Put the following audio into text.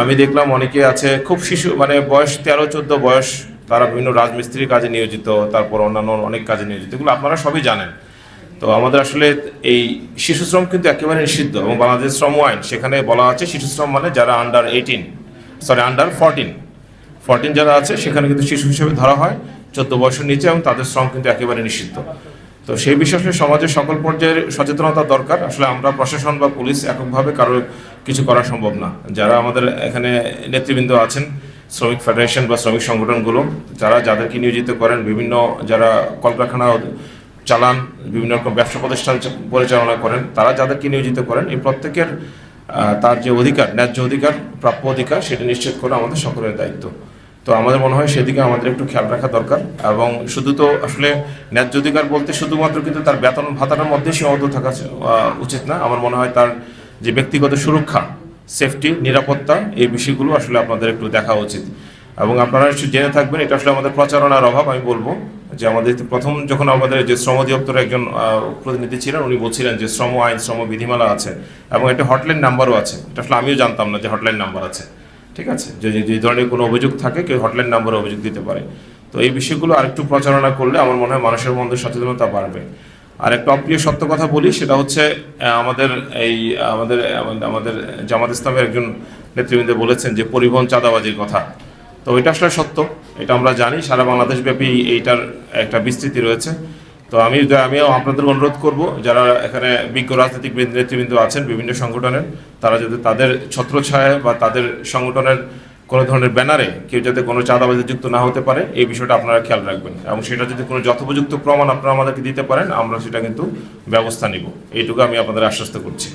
আমি দেখলাম অনেকে আছে, খুব শিশু মানে বয়স তেরো, চোদ্দ বয়স, তারা বিভিন্ন রাজমিস্ত্রির কাজে নিয়োজিত, তারপর অন্যান্য অনেক কাজে নিয়োজিত, এগুলো আপনারা সবই জানেন। তো আমাদের আসলে এই শিশু শ্রম কিন্তু একেবারে নিষিদ্ধ এবং বাংলাদেশ শ্রম আইন, সেখানে বলা আছে শিশু শ্রম মানে যারা under eighteen sorry under fourteen fourteen যারা আছে, সেখানে কিন্তু শিশু হিসেবে ধরা হয়, চোদ্দ বয়সের নিচে এবং তাদের শ্রম কিন্তু একেবারে নিষিদ্ধ। তো সেই বিষয়ে সমাজের সকল পর্যায়ের সচেতনতা দরকার। আসলে আমরা প্রশাসন বা পুলিশ এককভাবে কারও কিছু করা সম্ভব না। যারা আমাদের এখানে নেতৃবৃন্দ আছেন, শ্রমিক ফেডারেশন বা শ্রমিক সংগঠনগুলো, যারা যাদেরকে নিয়োজিত করেন, বিভিন্ন যারা কলকারখানা চালান, বিভিন্ন রকম ব্যবসা প্রতিষ্ঠান পরিচালনা করেন, তারা যাদেরকে নিয়োজিত করেন, এই প্রত্যেকের তার যে অধিকার, ন্যায্য অধিকার, প্রাপ্য অধিকার, সেটা নিশ্চিত করা আমাদের সকলের দায়িত্ব। তো আমাদের মনে হয় সেদিকে আমাদের একটু খেয়াল রাখা দরকার এবং শুধু তো আসলে ন্যায্য অধিকার বলতে শুধুমাত্র কিন্তু তার বেতন ভাতাটার মধ্যে সীমাবদ্ধ থাকা উচিত না। আমার মনে হয় তার যে ব্যক্তিগত সুরক্ষা সেফটি নিরাপত্তা, এই বিষয়গুলো আসলে আপনাদের একটু দেখা উচিত। এবং আপনারা একটু জেনে থাকবেন, এটা আসলে আমাদের প্রচারণার অভাব, আমি বলব যে আমাদের প্রথম যখন আমাদের যে শ্রম অধিদপ্তরের একজন প্রতিনিধি ছিলেন, উনি বলছিলেন যে শ্রম আইন, শ্রম বিধিমালা আছে এবং একটা হটলাইন নাম্বারও আছে। এটা আসলে আমিও জানতাম না যে হটলাইন নাম্বার আছে। ঠিক আছে? যদি যে ধরনের কোনো অভিযোগ থাকে, কেউ হটলাইন নাম্বারে অভিযোগ দিতে পারে। তো এই বিষয়গুলো আরেকটু প্রচারণা করলে আমার মনে হয় মানুষের মধ্যে সচেতনতা বাড়বে। আর একটা অপ্রিয় সত্য কথা বলি, সেটা হচ্ছে আমাদের এই, আমাদের, আমাদের- জামাত ইসলামের একজন নেতৃবৃন্দ বলেছেন যে পরিবহন চাঁদাবাজির কথা। তো এটা আসলে সত্য, এটা আমরা জানি, সারা বাংলাদেশ ব্যাপী এইটার একটা বিস্তৃতি রয়েছে। তো আমি, আমিও আপনাদের অনুরোধ করব, যারা এখানে বিজ্ঞ রাজনৈতিক নেতৃবৃন্দ আছেন বিভিন্ন সংগঠনের, তারা যদি তাদের ছত্রছায়ায় বা তাদের সংগঠনের কোনো ধরনের ব্যানারে কেউ যাতে কোনো চাঁদাবাজি যুক্ত না হতে পারে, এই বিষয়টা আপনারা খেয়াল রাখবেন। এবং সেটা যদি কোনো যথোপযুক্ত প্রমাণ আপনারা আমাদেরকে দিতে পারেন, আমরা সেটা কিন্তু ব্যবস্থা নিব। এইটুকু আমি আপনাদের আশ্বস্ত করছি।